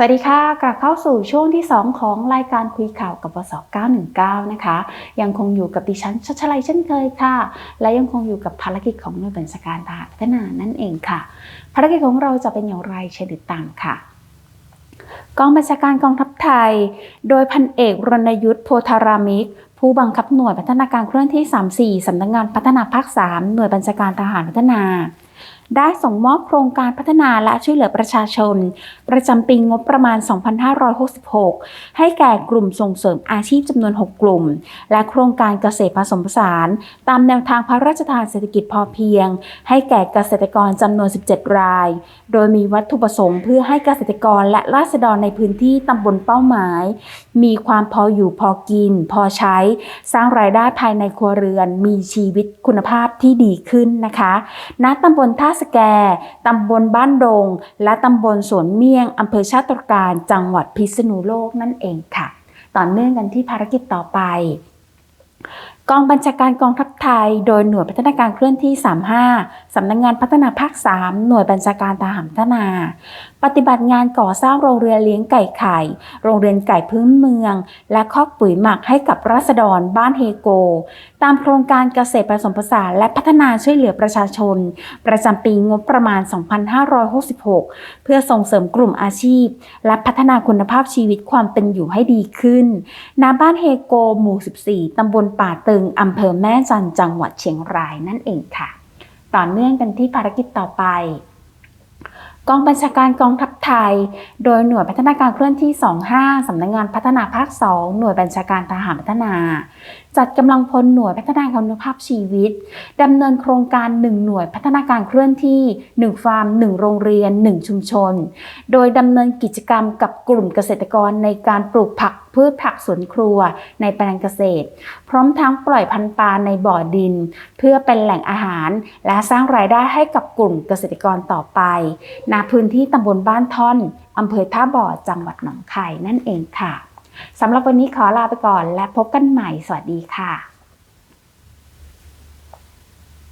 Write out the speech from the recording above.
สวัสดีค่ะกลับเข้าสู่ช่วงที่ 2 ของรายการคุยข่าวกับบส919 นะคะ ยังคงอยู่กับดิฉันชัชลัยเช่นเคยค่ะ และยังคงอยู่กับภารกิจของหน่วยบัญชาการทหารพัฒนานั่นเองค่ะ ภารกิจของเราจะเป็นอย่างไรเชิญติดตามค่ะกองบัญชาการกองทัพไทย โดยพันเอกรณยุทธ์โพธารามิก ผู้บังคับหน่วยพัฒนาการเคลื่อนที่ 34 สำนักงงานพัฒนาภาค 3 หน่วยบัญชาการทหารพัฒนา ได้ส่งมอบโครงการพัฒนาและช่วยเหลือประชาชน ประจำปีงบประมาณ 2566 ให้แก่กลุ่มส่งเสริมอาชีพจำนวน 6 กลุ่ม และโครงการเกษตรผสมผสาน ตามแนวทางพระราชทานเศรษฐกิจพอเพียง ให้แก่เกษตรกรจำนวน 17 ราย โดยมีวัตถุประสงค์เพื่อให้เกษตรกรและราษฎรในพื้นที่ตำบลเป้าหมาย มีความพออยู่พอกิน พอใช้ สร้างรายได้ภายในครัวเรือน มีชีวิตคุณภาพที่ดีขึ้นนะคะณตำบลท่าสแก ตำบลบ้านดง และตำบลสวนเมี่ยง อำเภอชาติตรการ จังหวัดพิษณุโลกนั่นเองค่ะ ต่อเนื่องกันที่ภารกิจต่อไป กองบัญชาการกองทัพไทย โดยหน่วยพัฒนาการเคลื่อนที่ 35 สำนักงงานพัฒนาภาค 3 หน่วยบัญชาการทหารพัฒนา ปฏิบัติงานก่อสร้างโรงเรือนเลี้ยงไก่ไข่ โรงเรือนไก่พื้นเมือง และคอกปุ๋ยหมักให้กับราษฎรบ้านเฮโก ตามโครงการเกษตรผสมผสานและพัฒนาช่วยเหลือประชาชน ประจำปีงบประมาณ 2566 เพื่อส่งเสริมกลุ่มอาชีพ และพัฒนาคุณภาพชีวิตความเป็นอยู่ให้ดีขึ้นณบ้านเฮโก หมู่ 14 ตำบลป่าตึงอำเภอแม่จันจังหวัดเชียงรายนั่นเองค่ะ ต่อเนื่องกันที่ภารกิจต่อไป กองบัญชาการกองทัพไทย โดยหน่วยพัฒนาการเคลื่อนที่ 25 สำนักงงานพัฒนาภาค 2 หน่วยบัญชาการทหารพัฒนา จัดกำลังพลหน่วยพัฒนาคุณภาพชีวิตดำเนินโครงการ 1 หน่วยพัฒนาการเคลื่อนที่ 1 ฟาร์ม 1 โรงเรียน 1 ชุมชน โดยดำเนินกิจกรรมกับกลุ่มเกษตรกรในการปลูกผักพืชผักสวนครัวในแปลงเกษตร พร้อมทั้งปล่อยพันธุ์ปลาในบ่อดิน เพื่อเป็นแหล่งอาหาร และสร้างรายได้ให้กับกลุ่มเกษตรกรต่อไปนณพื้นที่ตำบลบ้านท่อนอำเภอท่าบ่อจังหวัดหนองคายนั่นเองค่ะสำหรับวันนี้ขอลาไปก่อนและพบกันใหม่สวัสดีค่ะ